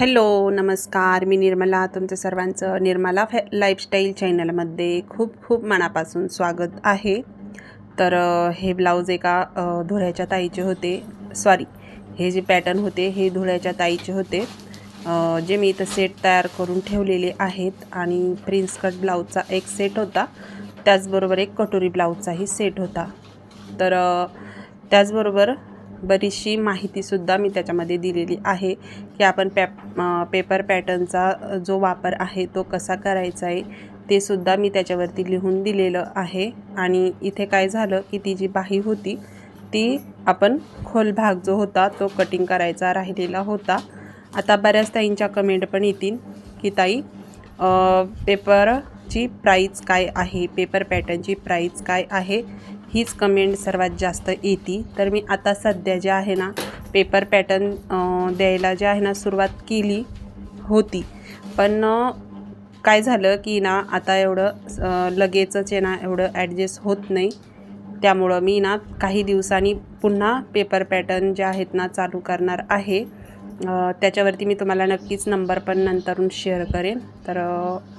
Hello नमस्कार. मी निर्मला तुमचं सर्वांचं निर्मला फॅ लाईफस्टाईल चॅनलमध्ये खूप खूप मनापासून स्वागत आहे. तर हे ब्लाऊज एका धुळ्याच्या ताईचे होते. सॉरी हे जे पॅटर्न होते हे धुळ्याच्या ताईचे होते. जे मी इथं सेट तयार करून ठेवलेले आहेत आणि प्रिन्स कट ब्लाऊजचा एक सेट होता. त्याचबरोबर एक कटोरी ब्लाऊजचाही सेट होता. तर त्याचबरोबर बरीचशी माहितीसुद्धा मी त्याच्यामध्ये दिलेली आहे की आपण पॅप पेपर पॅटर्नचा जो वापर आहे तो कसा करायचा आहे ते सुद्धा मी त्याच्यावरती लिहून दिलेलं आहे. आणि इथे काय झालं की ती जी बाही होती ती आपण खोल भाग जो होता तो कटिंग करायचा राहिलेला होता. आता बऱ्याच ताईंच्या कमेंट पण येतील की ताई पेपरची प्राईस काय आहे? पेपर पॅटर्नची प्राईस काय आहे? हीच कमेंट सर्वात जास्त येते. तर मी आता सध्या जे आहे ना पेपर पॅटर्न द्यायला जे आहे ना सुरुवात केली होती. पण काय झालं की ना आता एवढं लगेचच आहे ना एवढं ॲडजस्ट होत नाही. त्यामुळं मी ना काही दिवसांनी पुन्हा पेपर पॅटर्न जे आहेत ना चालू करणार आहे. त्याच्यावरती मी तुम्हाला नक्कीच नंबर पण नंतरून शेअर करेन. तर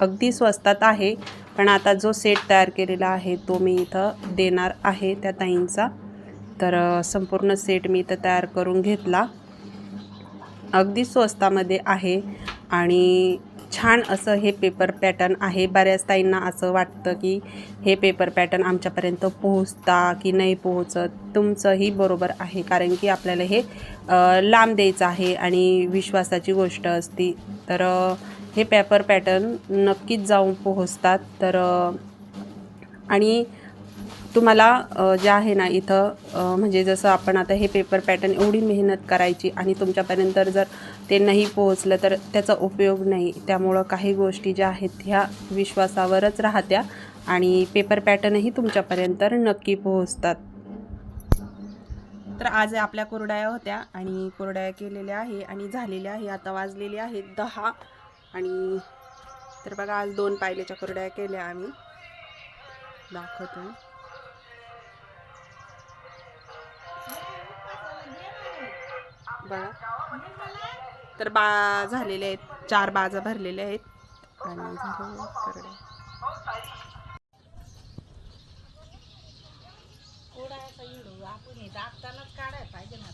अगदी स्वस्तात आहे पण आता जो सेट तयार केलेला आहे तो मी इथं देणार आहे त्या ताईंचा. तर संपूर्ण सेट मी इथं तयार करून घेतला. अगदी स्वस्तामध्ये आहे आणि छान असं हे पेपर पॅटर्न आहे. बऱ्याच ताईंना असं वाटतं की हे पेपर पॅटर्न आमच्यापर्यंत पोहोचता की नाही पोहोचत? तुमचंही बरोबर आहे. कारण की आपल्याला हे लांब द्यायचं आहे आणि विश्वासाची गोष्ट असती. तर हे पेपर पॅटर्न नक्कीच जाऊन पोहोचतात. तर आणि तुम्हाला जे आहे ना इथं म्हणजे जसं आपण आता हे पेपर पॅटर्न एवढी मेहनत करायची आणि तुमच्यापर्यंत जर ते नाही पोहोचलं तर त्याचा उपयोग नाही. त्यामुळं काही गोष्टी ज्या आहेत ह्या विश्वासावरच राहत्या आणि पेपर पॅटर्नही तुमच्यापर्यंत नक्की पोहोचतात. तर आज आपल्या कोरड्या होत्या आणि कोरड्या केलेल्या आहे आणि झालेल्या आहे. आता वाजलेले आहेत दहा आणि तर बघा आज दोन पायलेच्या कोरड्या केल्या आम्ही. दाखवतो. बघा. तर बा झालेले आहेत. चार बाजा भरलेले आहेत. आणि काढायला पाहिजे ना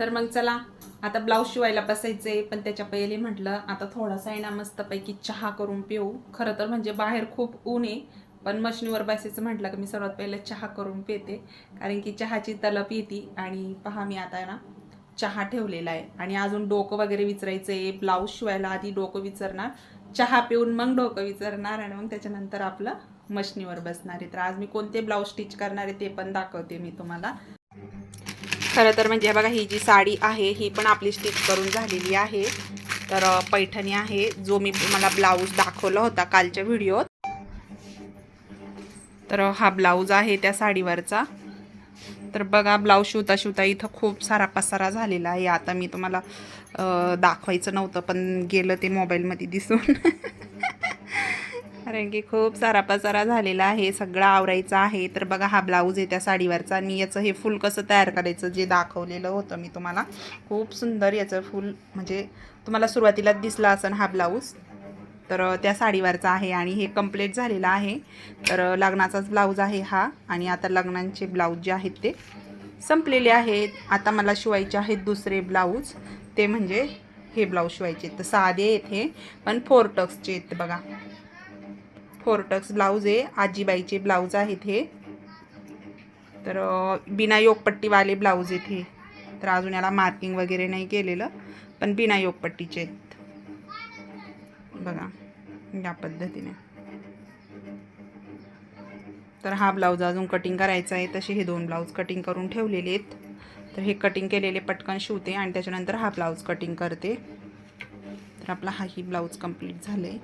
तर मग चला आता ब्लाऊज शिवायला बसायचंय पण त्याच्या पहिले म्हटलं आता थोडासा आहे ना मस्तपैकी चहा करून पिऊ. खरं तर म्हणजे बाहेर खूप ऊन आहे पण मशनीवर बसायचं म्हटलं की मी सर्वात पहिले चहा करून पिते. कारण की चहाची तलप येते आणि पहा मी आता ना चहा ठेवलेला आहे. आणि अजून डोकं वगैरे विचारायचं आहे ब्लाऊज शिवायला आधी डोकं विचारणार चहा पिऊन मग डोकं विचारणार आणि मग त्याच्यानंतर आपलं मशनीवर बसणार आहे. तर आज मी कोणते ब्लाऊज स्टिच करणार आहे ते पण दाखवते मी तुम्हाला. खरं तर म्हणजे बघा ही जी साडी आहे ही पण आपली स्टिच करून झालेली आहे. तर पैठणी आहे जो मी मला ब्लाऊज दाखवला होता कालच्या व्हिडिओत तर हा ब्लाऊज आहे त्या साडीवरचा. तर बघा ब्लाऊज शिवता शिवता इथं खूप सारा पसारा झालेला आहे. आता मी तुम्हाला दाखवायचं नव्हतं पण गेलं ते मोबाईलमध्ये दिसून. कारण की खूप सारा पसारा झालेला आहे सगळं आवरायचं आहे. तर बघा हा ब्लाऊज आहे त्या साडीवरचा आणि याचं हे फुल कसं तयार करायचं जे दाखवलेलं होतं मी तुम्हाला. खूप सुंदर याचं फुल म्हणजे तुम्हाला सुरुवातीलाच दिसला असेल हा ब्लाऊज. तर त्या साडीवरचा आहे आणि हे कंप्लीट झालेलं आहे. तर लग्नाचाच ब्लाऊज आहे हा आणि आता लग्नांचे ब्लाऊज जे आहेत ते संपलेले आहेत. आता मला शिवायचे आहेत दुसरे ब्लाऊज. ते म्हणजे हे ब्लाऊज शिवायचे आहेत. तर साधे आहेत हे पण फोर टक्सचे आहेत बघा. फोरटक्स ब्लाऊज आहे आजीबाईचे ब्लाऊज आहेत हे. तर बिना योगपट्टीवाले ब्लाऊज आहेत हे. तर अजून याला मार्किंग वगैरे नाही केलेलं पण बिना योगपट्टीचे आहेत. बघा या पद्धतीने. तर हा ब्लाऊज अजून कटिंग करायचा आहे तसे हे दोन ब्लाऊज कटिंग करून ठेवलेले आहेत. तर हे कटिंग केलेले पटकन शिवते आणि त्याच्यानंतर हा ब्लाऊज कटिंग करते. तर आपला हाही ब्लाऊज कंप्लीट आहे